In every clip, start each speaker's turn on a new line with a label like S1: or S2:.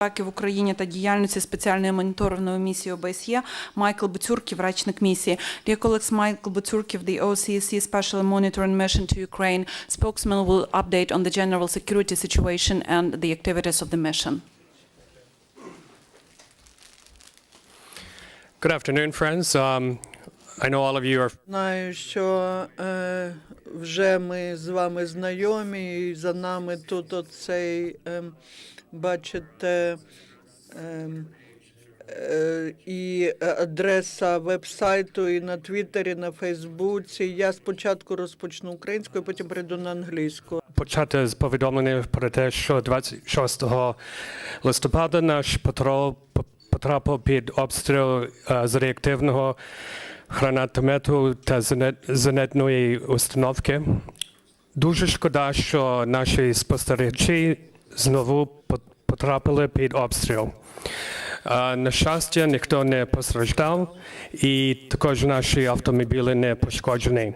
S1: безпеки в Україні та діяльності спеціальної моніторингової місії ОБСЄ Майкл Буцюрків, речник місії. Dear colleagues, Michael Bucurkiev, the OCSC Special Monitoring Mission to Ukraine spokesman will update on the general security situation and the activities of the mission.
S2: Good afternoon, friends. Um, I know all of you are
S3: Знаю, що е, вже ми з вами знайомі, і за нами тут оцей, е, бачите, е, е, і адреса вебсайту, і на Твіттері, на Фейсбуці. Я спочатку розпочну українською, потім перейду на англійську.
S2: почати з повідомлення про те, що 26 листопада наш патрул потрапив під обстріл е, з реактивного гранатомету та зенітної установки. Дуже шкода, що наші спостерігачі знову потрапили під обстріл. На щастя, ніхто не постраждав, і також наші автомобілі не пошкоджені.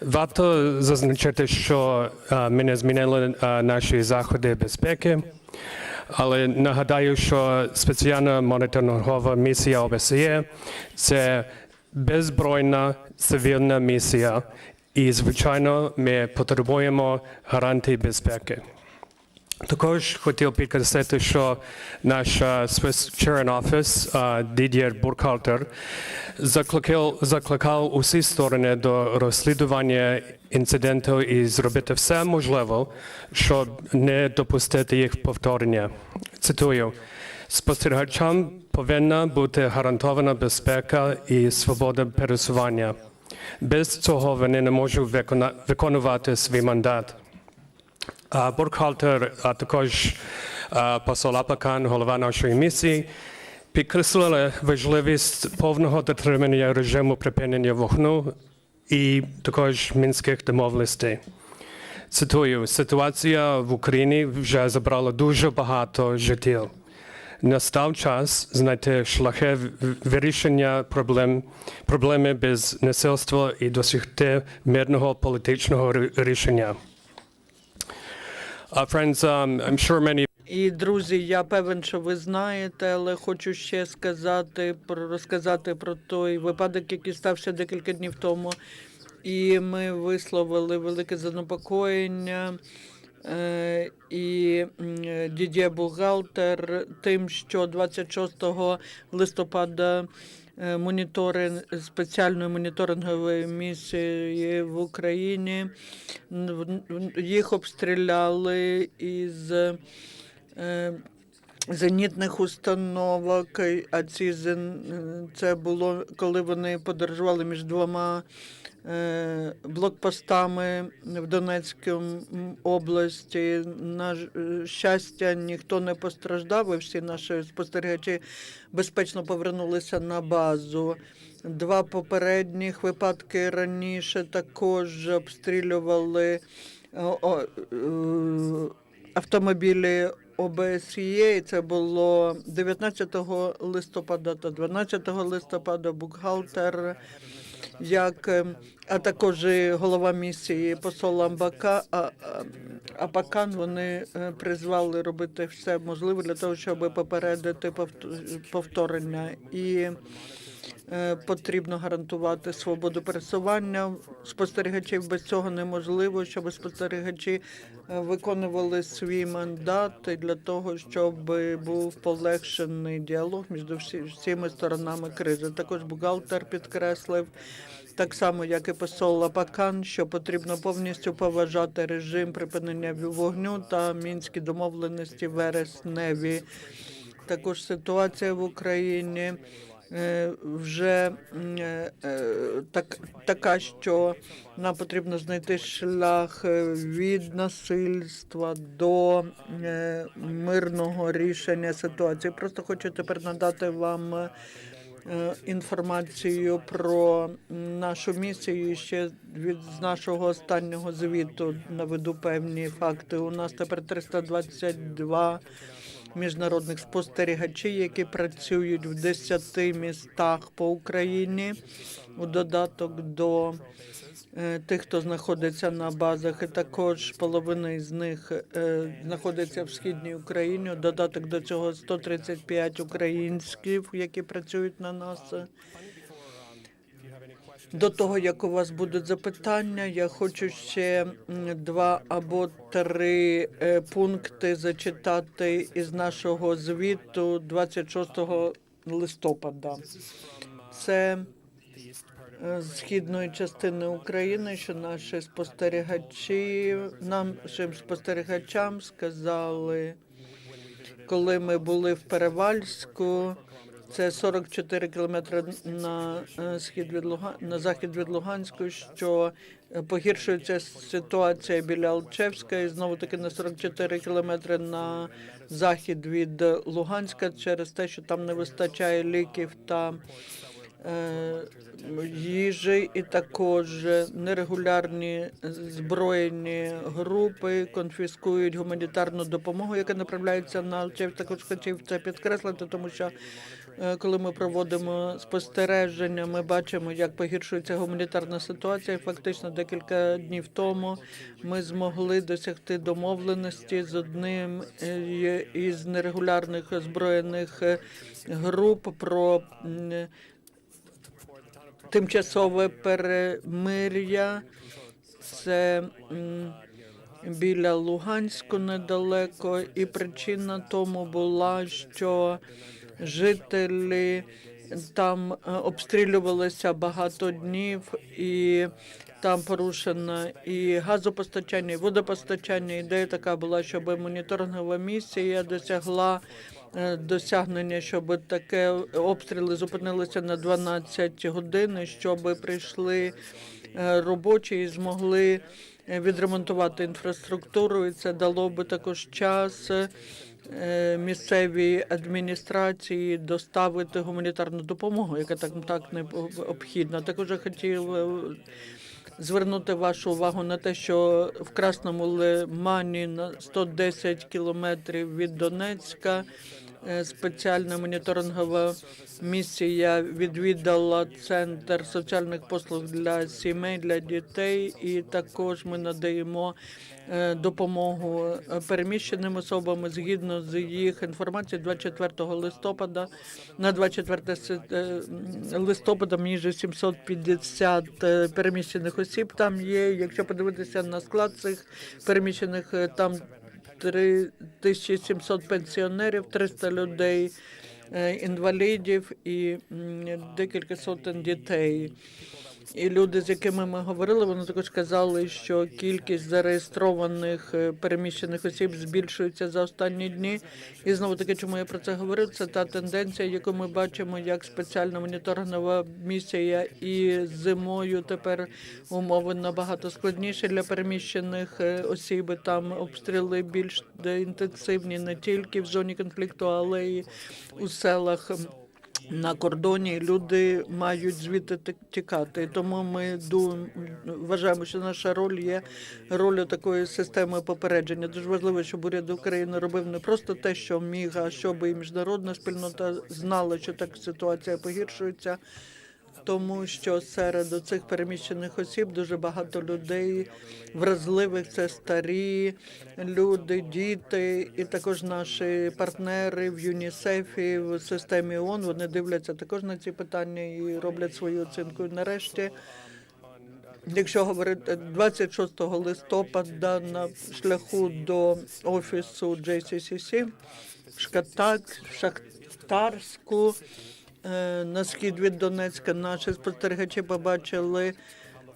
S2: Варто зазначити, що ми не змінили наші заходи безпеки, але нагадаю, що спеціальна моніторингова місія ОБСЄ – це беззбройна цивільна місія, і, звичайно, ми потребуємо гарантій безпеки. Також хотів підкреслити, що наш Office е, Дід'єр Буркалтер закликав, закликав усі сторони до розслідування інциденту і зробити все можливе, щоб не допустити їх повторення. Цитую. Спостерігачам повинна бути гарантована безпека і свобода пересування. Без цього вони не можуть виконувати свій мандат. Буркхалтер, а також посол Апакан, голова нашої місії, підкреслили важливість повного дотримання режиму припинення вогну і також мінських домовленостей. Цитую, ситуація в Україні вже забрала дуже багато життів. Настав час знайти шляхи вирішення проблем, проблеми без насильства і досягти мирного політичного рішення. Uh, friends, um, I'm sure many
S3: І друзі, я певен, що ви знаєте, але хочу ще сказати про розказати про той випадок, який стався декілька днів тому. І ми висловили велике занепокоєння. Е, і Дідє Бухгалтер тим, що 26 листопада е, моніторинг спеціальної моніторингової місії в Україні їх обстріляли із е, зенітних установок. А ці зен- це було коли вони подорожували між двома е, блокпостами в Донецькій області. На е, щастя, ніхто не постраждав, і всі наші спостерігачі безпечно повернулися на базу. Два попередніх випадки раніше також обстрілювали е, автомобілі ОБСЄ. Це було 19 листопада та 12 листопада. Бухгалтер, як е, а також голова місії посол Амбака Апакан. Вони е, призвали робити все можливе для того, щоб попередити повт- повторення і. Е, Потрібно гарантувати свободу пересування спостерігачів. Без цього неможливо, щоб спостерігачі е, виконували свій мандат для того, щоб був полегшений діалог між всі- всіма сторонами кризи. Також бухгалтер підкреслив. Так само, як і посол Лапакан, що потрібно повністю поважати режим припинення вогню та мінські домовленості вересневі. Також ситуація в Україні вже м, е, е, так, така, що нам потрібно знайти шлях е, від насильства до е, мирного рішення ситуації. Просто хочу тепер надати вам. е, е, Інформацію про нашу місію ще від з нашого останнього звіту наведу певні факти. У нас тепер 322 міжнародних спостерігачів, які працюють в 10 містах по Україні у додаток до е, тих, хто знаходиться на базах, і також половина з них е, знаходиться в східній Україні. Додаток до цього 135 українських, які працюють на нас. До того, як у вас будуть запитання, я хочу ще два або три е, пункти зачитати із нашого звіту 26 листопада. Це е, з східної частини України, що наші спостерігачі, нашим спостерігачам сказали, коли ми були в Перевальську, це 44 кілометри на е, схід від Луга... на захід від Луганську, що е, погіршується ситуація біля Алчевська і знову таки на 44 кілометри на захід від Луганська через те, що там не вистачає ліків та е, їжі, і також нерегулярні збройні групи конфіскують гуманітарну допомогу, яка направляється на Алчев. Також хотів це підкреслити, тому що коли ми проводимо спостереження, ми бачимо, як погіршується гуманітарна ситуація. Фактично, декілька днів тому ми змогли досягти домовленості з одним е, із нерегулярних озброєних е, груп про тимчасове перемир'я. Це біля Луганську недалеко, і причина тому була, що жителі там е, обстрілювалися багато днів і. Там порушено і газопостачання, і водопостачання. Ідея така була, щоб моніторингова місія досягла е, досягнення, щоб таке обстріли зупинилися на 12 годин, щоб прийшли е, робочі і змогли відремонтувати інфраструктуру. І це дало би також час місцевій адміністрації доставити гуманітарну допомогу, яка так так необхідна. Також я хотів е, звернути вашу увагу на те, що в Красному Лимані на 110 кілометрів від Донецька е, Е, спеціальна моніторингова місія відвідала центр соціальних послуг для сімей, для дітей, і також ми надаємо е, допомогу переміщеним особам згідно з їх інформацією 24 листопада. На 24 е, листопада між 750 переміщених осіб там є. Якщо подивитися на склад цих переміщених там. 3, 1700 пенсіонерів, 300 людей, е, інвалідів і декілька сотень дітей. І люди, з якими ми говорили, вони також казали, що кількість зареєстрованих е, переміщених осіб збільшується за останні дні. І знову таки, чому я про це говорю? Це та тенденція, яку ми бачимо, як спеціальна моніторингова місія, і зимою тепер умови набагато складніші для переміщених е, осіб. Там обстріли більш інтенсивні не тільки в зоні конфлікту, але й у селах. На кордоні люди мають звідти ти- тікати. Тому ми вважаємо, що наша роль є роль такої системи попередження. Дуже важливо, щоб уряд України робив не просто те, що міг, а щоб і міжнародна спільнота знала, що так ситуація погіршується. Тому що серед цих переміщених осіб дуже багато людей вразливих, це старі люди, діти, і також наші партнери в ЮНІСЕФі, в системі ООН, Вони дивляться також на ці питання і роблять свою оцінку. Нарешті, якщо говорити 26 листопада на шляху до офісу JCCC, в Шкатак, в Шахтарську. Е, на схід від Донецька наші спостерігачі побачили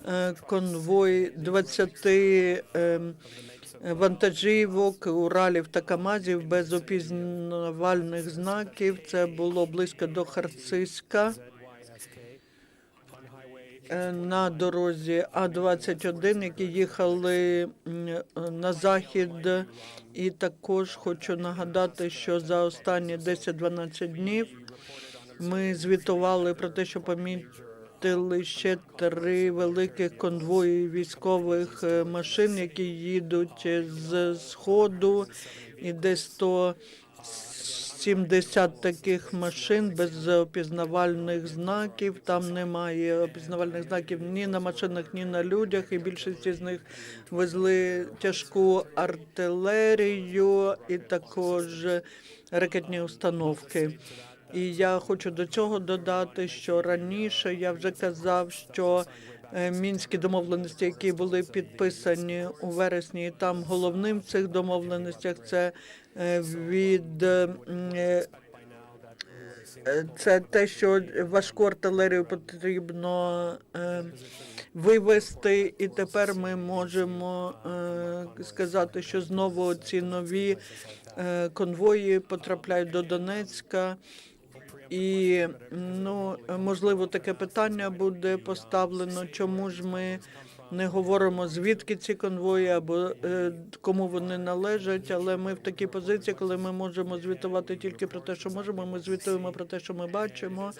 S3: е, конвой 20 е, вантажівок, Уралів та Камазів без опізнавальних знаків. Це було близько до Харциська е, на дорозі А-21, які їхали на захід. І також хочу нагадати, що за останні 10-12 днів ми звітували про те, що помітили ще три великих конвої військових е, машин, які їдуть з сходу, і десь 100 70 таких машин без опізнавальних знаків. Там немає опізнавальних знаків ні на машинах, ні на людях. І більшість з них везли тяжку артилерію і також ракетні установки. І я хочу до цього додати, що раніше я вже казав, що е, мінські домовленості, які були підписані у вересні, і там головним в цих домовленостях це е, від е, це те, що важку артилерію потрібно вивести, і тепер ми можемо сказати, що знову ці нові конвої потрапляють до Донецька. І ну можливо таке питання буде поставлено, чому ж ми не говоримо звідки ці конвої або е, кому вони належать. Але ми в такій позиції, коли ми можемо звітувати тільки про те, що можемо. Ми звітуємо про те, що ми бачимо.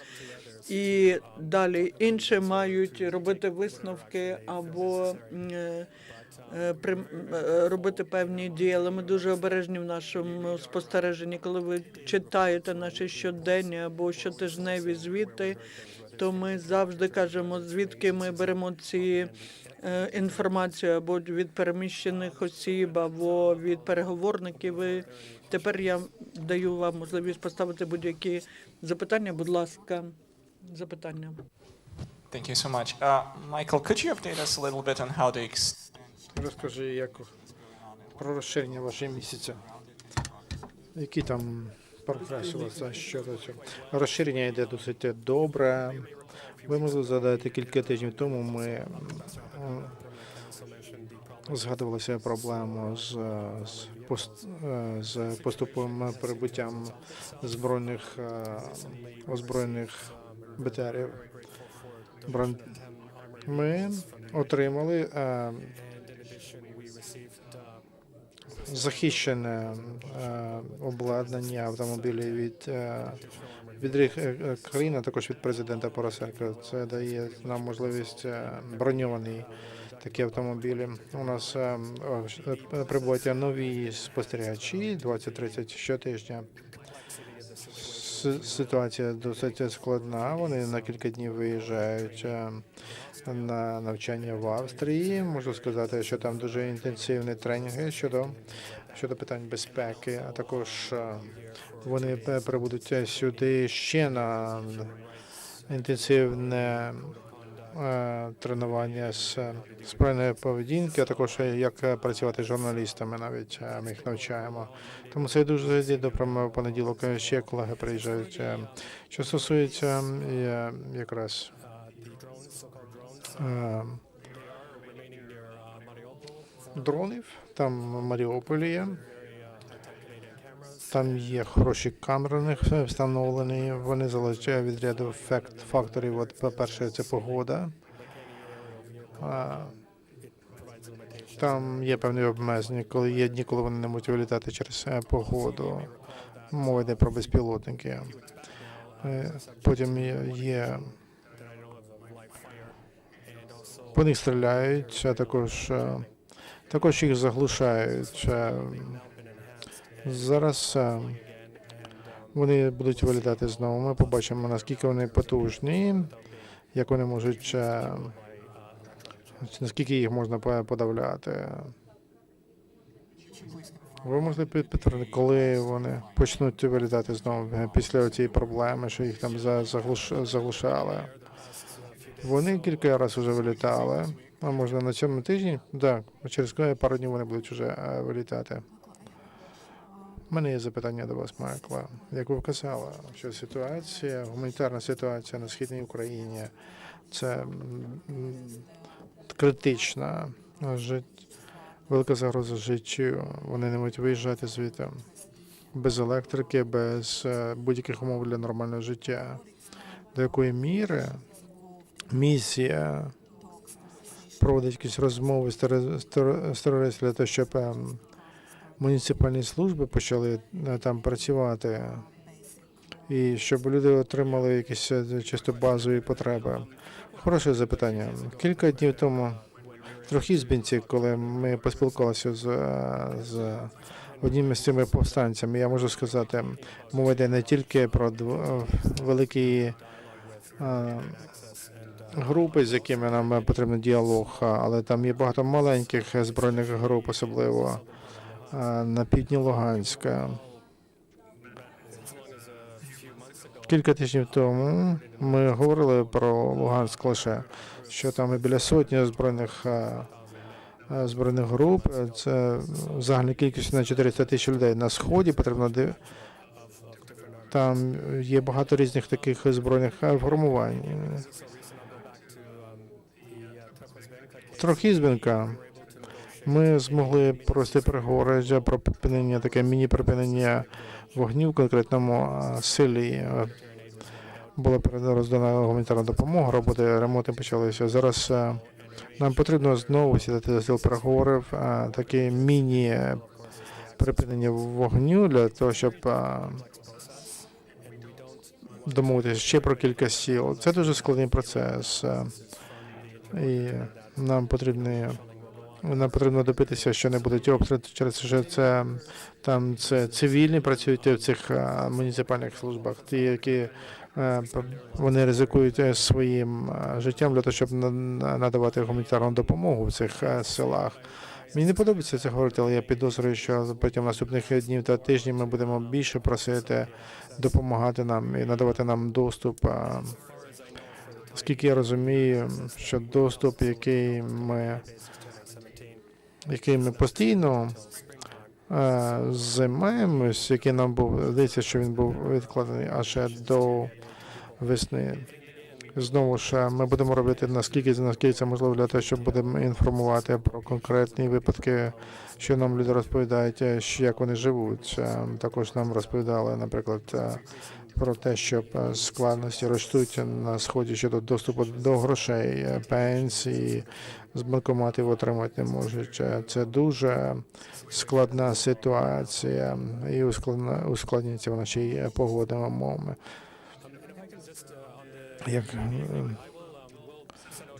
S3: І далі інші мають робити висновки або е, робити певні дії, але ми дуже обережні в нашому спостереженні. Коли ви читаєте наші щоденні або щотижневі звіти, то ми завжди кажемо, звідки ми беремо ці е, інформацію або від переміщених осіб, або від переговорників. І тепер я даю вам можливість поставити будь-які запитання. Будь ласка, запитання.
S4: Thank you so much. Uh, could you update us a little bit on how the
S5: Розкажи, як про розширення вашої місяця. Які там прогрес у вас щодо цього? Розширення йде досить добре. Ви могли згадати кілька тижнів тому. Ми згадувалися проблему з, з, пост, е, з поступовим прибуттям збройних е, озброєних БТРів. Ми отримали е, захищене е, обладнання автомобілів від, е, від е, країн, а також від президента Поросенка. Це дає нам можливість броньовані такі автомобілі. У нас прибувають нові спостерігачі 20-30 щотижня. Ситуація досить складна. Вони на кілька днів виїжджають е, на навчання в Австрії. Можу сказати, що там дуже інтенсивні тренінги щодо, щодо питань безпеки, а також е, вони пе- прибудуть сюди ще на інтенсивне е, тренування з збройної поведінки, а також е, як е, працювати з журналістами, навіть е, ми їх навчаємо. Тому це дуже. Ми в понеділок е, ще колеги приїжджають. Е, Що стосується е, якраз е, дронів, там в Маріуполі є. Там є хороші камери в них встановлені. Вони залежать від ряду факт, факторів. От, по-перше, це погода. Там є певні обмеження, коли є дні, коли вони не можуть вилітати через е, погоду. Мова йде про безпілотники. Е, Потім є- є. По них стріляють, а також, е, також їх заглушають. Зараз е, вони будуть вилітати знову. Ми побачимо, наскільки вони потужні, як вони можуть, е, наскільки їх можна подавляти. Ви можете підтвердити, коли вони почнуть вилітати знову е, після цієї проблеми, що їх там за- заглушали. Вони кілька разів вже вилітали. А можна на цьому тижні? Так, через пару днів вони будуть вже вилітати. Мене є запитання до вас, Майкла. Як ви вказали, що ситуація, гуманітарна ситуація на східній Україні це критична, жит... велика загроза життю. Вони не можуть виїжджати звідти без електрики, без е, будь-яких умов для нормального життя. До якої міри місія проводить якісь розмови з терористами для того, щоб ем, муніципальні служби почали е, там працювати, і щоб люди отримали якісь е, чисто базові потреби. Хороше запитання. Кілька днів тому в Трохізбінці, коли ми поспілкувалися з, е, з одним із цими повстанцями. Я можу сказати, мова йде не тільки про великі групи, з якими нам потрібен діалог, але там є багато маленьких збройних груп, особливо на півдні Луганська. Кілька тижнів тому ми говорили про Луганськ лише, що там і біля сотні збройних збройних груп. Це загальна кількість на 400 тисяч людей. На сході потрібно там є багато різних таких збройних формувань. Трохізбенка. Ми змогли провести переговори про припинення, таке міні-припинення вогню в конкретному селі. Е, Була передана роздана гуманітарна допомога, роботи ремонти почалися. Зараз е, нам потрібно знову сідати за стіл переговорів, е, таке міні припинення вогню для того, щоб домовитися ще про кілька сіл. Це дуже складний процес. І нам потрібно нам потрібно добитися, що не будуть обстріли через що це там це цивільні працюють в цих е, муніципальних службах, ті, які е, вони ризикують е, своїм життям для того, щоб на- на- надавати гуманітарну допомогу в цих селах. Мені не подобається це говорити, але я підозрюю, що протягом наступних днів та тижнів ми будемо більше просити допомагати нам і надавати нам доступ. Оскільки я розумію, що доступ, який ми, який ми постійно е, займаємось, який нам був, здається, що він був відкладений аж до весни. Знову ж ми будемо робити наскільки наскільки це можливо для того, щоб будемо інформувати про конкретні випадки, що нам люди розповідають, е, що як вони живуть. Е, Також нам розповідали, наприклад, е, про те, що е, складності ростуть на сході щодо доступу до грошей, е, пенсії з банкоматів отримати не можуть. Е, Це дуже складна ситуація, і ускладнюється вона ще й погодними умовами. Як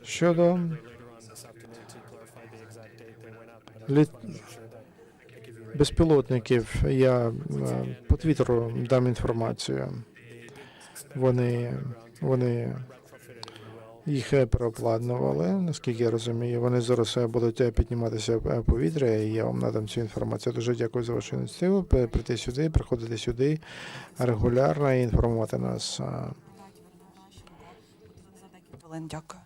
S5: щодо літ... безпілотників, я по твіттеру дам інформацію. Вони, вони їх пропланували, наскільки я розумію. Вони зараз е, будуть е, підніматися в повітря, і я вам надам цю інформацію. Дуже дякую за вашу ініціативу. Прийти сюди, приходити сюди регулярно і інформувати нас. е,
S1: Дякую.